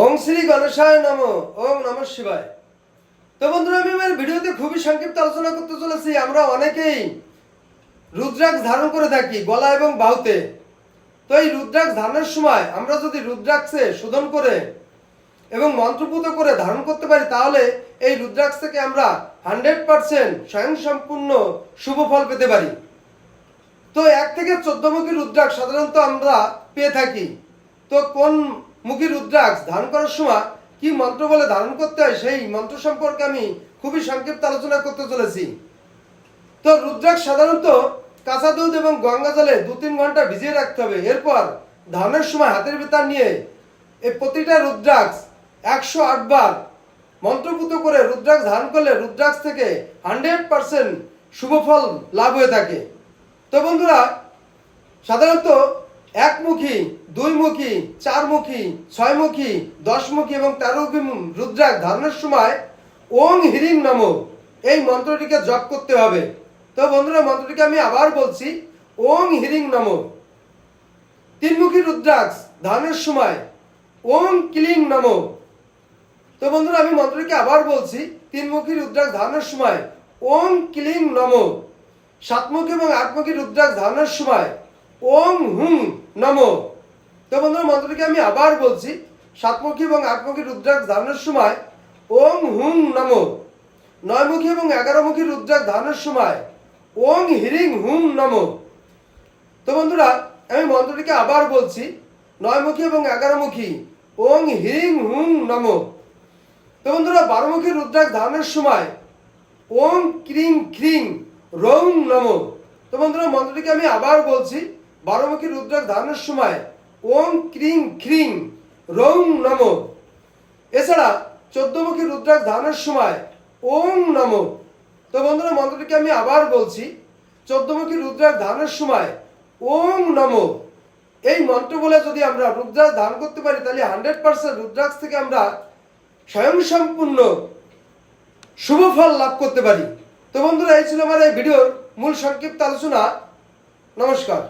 ওম শ্রী গণেশায় নম, ওম নম শিবায়। তো বন্ধুরা, আমি আমার ভিডিওতে খুবই সংক্ষিপ্ত আলোচনা করতে চলেছি। আমরা অনেকেই রুদ্রাক্ষ ধারণ করে থাকি গলা এবং বাহুতে। তো এই রুদ্রাক্ষ ধারণের সময় আমরা যদি রুদ্রাক্ষে শোধন করে এবং মন্ত্রপুত করে ধারণ করতে পারি, তাহলে এই রুদ্রাক্ষ থেকে আমরা হান্ড্রেড পার্সেন্ট স্বয়ং সম্পূর্ণ শুভ ফল পেতে পারি। তো এক থেকে চোদ্দ মুখী রুদ্রাক্ষ সাধারণত আমরা পেয়ে থাকি। তো কোন মুখী রুদ্রাক্ষ ধারণ করার সময় কি মন্ত্র বলে ধারণ করতে হয় সেই মন্ত্র সম্পর্কে আমি খুবই সংক্ষিপ্ত আলোচনা করতে চলেছি। তো রুদ্রাক্ষ সাধারণত কাঁচা দুধ এবং গঙ্গা জলে দু তিন ঘণ্টা ভিজিয়ে রাখতে হবে। এরপর ধারণের সময় হাতের ভেতর নিয়ে এই প্রতিটা রুদ্রাক্ষ একশো আটবার মন্ত্রপুত করে রুদ্রাক্ষ ধারণ করলে রুদ্রাক্ষ থেকে হান্ড্রেড পার্সেন্ট শুভ ফল লাভ হয়ে থাকে। তো বন্ধুরা, সাধারণত একমুখী, দুইমুখী, চারমুখী, ছয়মুখী, দশমুখী এবং তেরোমুখী রুদ্রাক ধারণের সময় ওং হিরিং নম। এই মন্ত্রটিকে জপ করতে হবে। তো বন্ধুরা, মন্ত্রটিকে আমি আবার বলছি, ওং হিরিং নম। তিনমুখী রুদ্রাক্ষ ধারণের সময় ওং ক্লিং নম। তো বন্ধুরা, আমি মন্ত্রটিকে আবার বলছি, তিনমুখী রুদ্রাক্ষ ধারণের সময় ওং ক্লিং নম। সাতমুখী এবং আটমুখী রুদ্রাক্ষ ধারণের সময় ওং হুং। নম। তো বন্ধুরা, মন্ত্রটিকে আমি আবার বলছি, সাতমুখী এবং আটমুখী রুদ্রাক্ষ ধারণের সময় ওং হুং নম। নয়মুখী এবং এগারোমুখী রুদ্রাক্ষ ধারণের সময় ওং হিরিং হুং নম। তো বন্ধুরা, আমি মন্ত্রটিকে আবার বলছি, নয়মুখী এবং এগারোমুখী ওং হিরিং হুং নম। তো বন্ধুরা, বারোমুখী রুদ্রাক্ষ ধারণের সময় ওং ক্রিং ক্রিং রং নম। তো বন্ধুরা, মন্ত্রটিকে আমি আবার বলছি বারোমুখী রুদ্রাক্ষ ধারণের সময় ওং ক্রিং ক্রিং রং নম। এছাড়া চোদ্দমুখী রুদ্রাক্ষ ধারণের সময় ওং নম। তো বন্ধুরা, মন্ত্রটিকে আমি আবার বলছি চোদ্দমুখী রুদ্রাক ধারণের সময় ওং নম। এই মন্ত্র বলে যদি আমরা রুদ্রাক্ষ ধারণ করতে পারি, তাহলে হান্ড্রেড পার্সেন্ট রুদ্রাক্ষ থেকে আমরা স্বয়ং সম্পূর্ণ শুভ ফল লাভ করতে পারি। তো বন্ধুরা, এই ছিল আমার এই ভিডিওর মূল সংক্ষিপ্ত আলোচনা। নমস্কার।